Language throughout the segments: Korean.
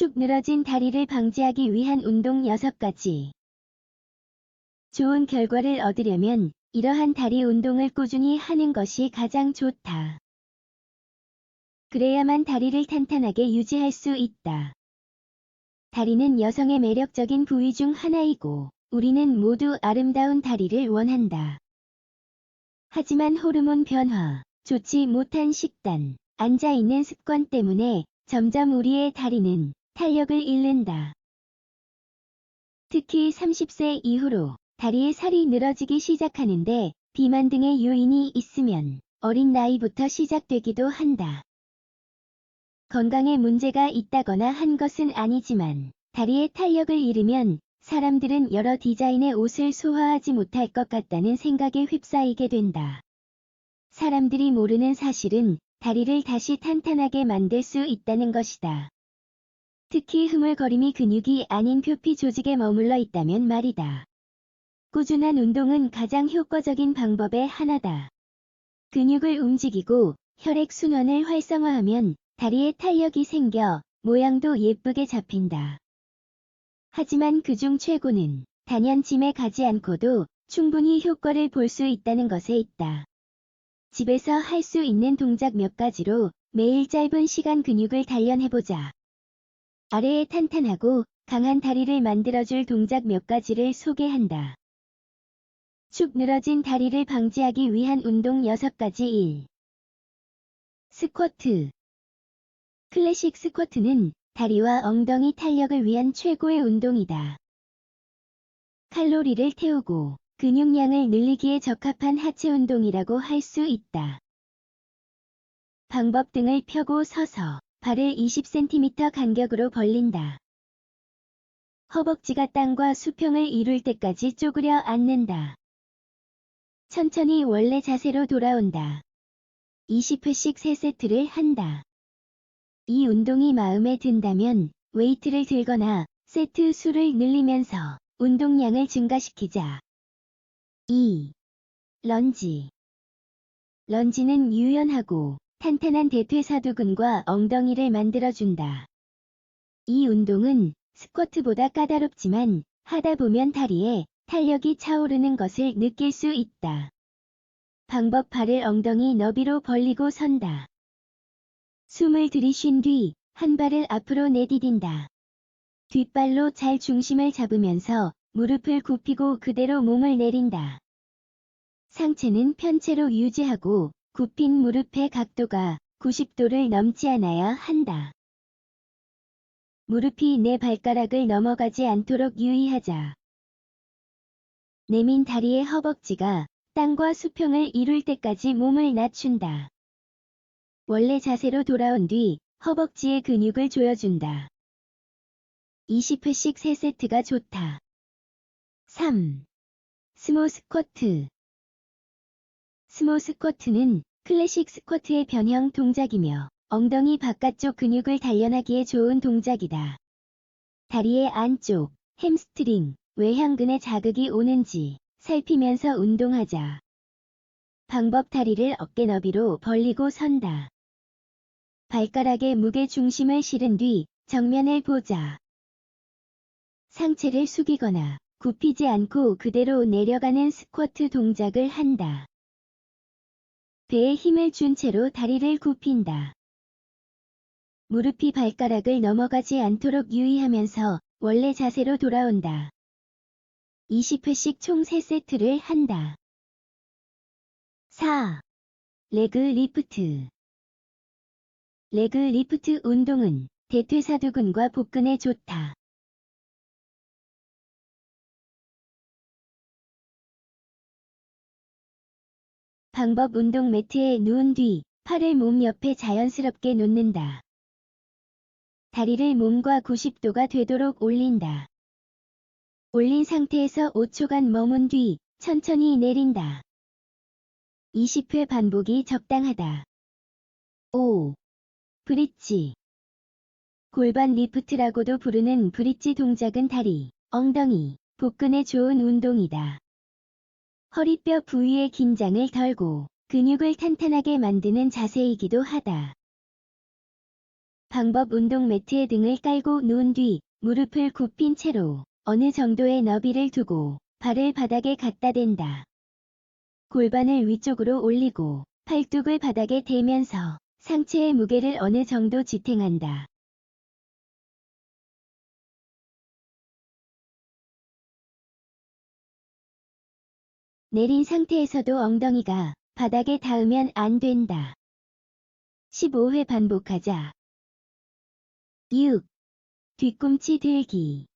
축 늘어진 다리를 방지하기 위한 운동 6가지. 좋은 결과를 얻으려면 이러한 다리 운동을 꾸준히 하는 것이 가장 좋다. 그래야만 다리를 탄탄하게 유지할 수 있다. 다리는 여성의 매력적인 부위 중 하나이고 우리는 모두 아름다운 다리를 원한다. 하지만 호르몬 변화, 좋지 못한 식단, 앉아있는 습관 때문에 점점 우리의 다리는 탄력을 잃는다. 특히 30세 이후로 다리에 살이 늘어지기 시작하는데 비만 등의 요인이 있으면 어린 나이부터 시작되기도 한다. 건강에 문제가 있다거나 한 것은 아니지만 다리에 탄력을 잃으면 사람들은 여러 디자인의 옷을 소화하지 못할 것 같다는 생각에 휩싸이게 된다. 사람들이 모르는 사실은 다리를 다시 탄탄하게 만들 수 있다는 것이다. 특히 흐물거림이 근육이 아닌 표피 조직에 머물러 있다면 말이다. 꾸준한 운동은 가장 효과적인 방법의 하나다. 근육을 움직이고 혈액 순환을 활성화하면 다리에 탄력이 생겨 모양도 예쁘게 잡힌다. 하지만 그중 최고는 단연 짐에 가지 않고도 충분히 효과를 볼 수 있다는 것에 있다. 집에서 할 수 있는 동작 몇 가지로 매일 짧은 시간 근육을 단련해보자. 아래에 탄탄하고 강한 다리를 만들어줄 동작 몇 가지를 소개한다. 축 늘어진 다리를 방지하기 위한 운동 6가지 1. 스쿼트 클래식 스쿼트는 다리와 엉덩이 탄력을 위한 최고의 운동이다. 칼로리를 태우고 근육량을 늘리기에 적합한 하체 운동이라고 할 수 있다. 방법 등을 펴고 서서 발을 20cm 간격으로 벌린다. 허벅지가 땅과 수평을 이룰 때까지 쪼그려 앉는다. 천천히 원래 자세로 돌아온다. 20회씩 3세트를 한다. 이 운동이 마음에 든다면 웨이트를 들거나 세트 수를 늘리면서 운동량을 증가시키자. 2. 런지 런지는 유연하고 탄탄한 대퇴사두근과 엉덩이를 만들어준다. 이 운동은 스쿼트보다 까다롭지만 하다 보면 다리에 탄력이 차오르는 것을 느낄 수 있다. 방법 발을 엉덩이 너비로 벌리고 선다. 숨을 들이쉰 뒤 한 발을 앞으로 내디딘다. 뒷발로 잘 중심을 잡으면서 무릎을 굽히고 그대로 몸을 내린다. 상체는 편체로 유지하고 굽힌 무릎의 각도가 90도를 넘지 않아야 한다. 무릎이 내 발가락을 넘어가지 않도록 유의하자. 내민 다리의 허벅지가 땅과 수평을 이룰 때까지 몸을 낮춘다. 원래 자세로 돌아온 뒤 허벅지의 근육을 조여준다. 20회씩 3세트가 좋다. 3. 스모 스쿼트 스모 스쿼트는 클래식 스쿼트의 변형 동작이며 엉덩이 바깥쪽 근육을 단련하기에 좋은 동작이다. 다리의 안쪽, 햄스트링, 외향근에 자극이 오는지 살피면서 운동하자. 방법 다리를 어깨 너비로 벌리고 선다. 발가락에 무게 중심을 실은 뒤 정면을 보자. 상체를 숙이거나 굽히지 않고 그대로 내려가는 스쿼트 동작을 한다. 배에 힘을 준 채로 다리를 굽힌다. 무릎이 발가락을 넘어가지 않도록 유의하면서 원래 자세로 돌아온다. 20회씩 총 3세트를 한다. 4. 레그 리프트 레그 리프트 운동은 대퇴사두근과 복근에 좋다. 방법 운동 매트에 누운 뒤 팔을 몸 옆에 자연스럽게 놓는다. 다리를 몸과 90도가 되도록 올린다. 올린 상태에서 5초간 머문 뒤 천천히 내린다. 20회 반복이 적당하다. 5. 브릿지 골반 리프트라고도 부르는 브릿지 동작은 다리, 엉덩이, 복근에 좋은 운동이다. 허리뼈 부위의 긴장을 덜고 근육을 탄탄하게 만드는 자세이기도 하다. 방법 운동 매트에 등을 깔고 누운 뒤 무릎을 굽힌 채로 어느 정도의 너비를 두고 발을 바닥에 갖다 댄다. 골반을 위쪽으로 올리고 팔뚝을 바닥에 대면서 상체의 무게를 어느 정도 지탱한다. 내린 상태에서도 엉덩이가 바닥에 닿으면 안 된다. 15회 반복하자. 6. 뒤꿈치 들기.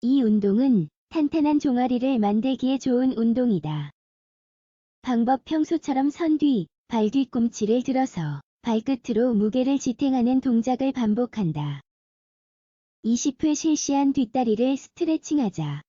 이 운동은 탄탄한 종아리를 만들기에 좋은 운동이다. 방법 평소처럼 선 뒤, 발 뒤꿈치를 들어서 발끝으로 무게를 지탱하는 동작을 반복한다. 20회 실시한 뒷다리를 스트레칭하자.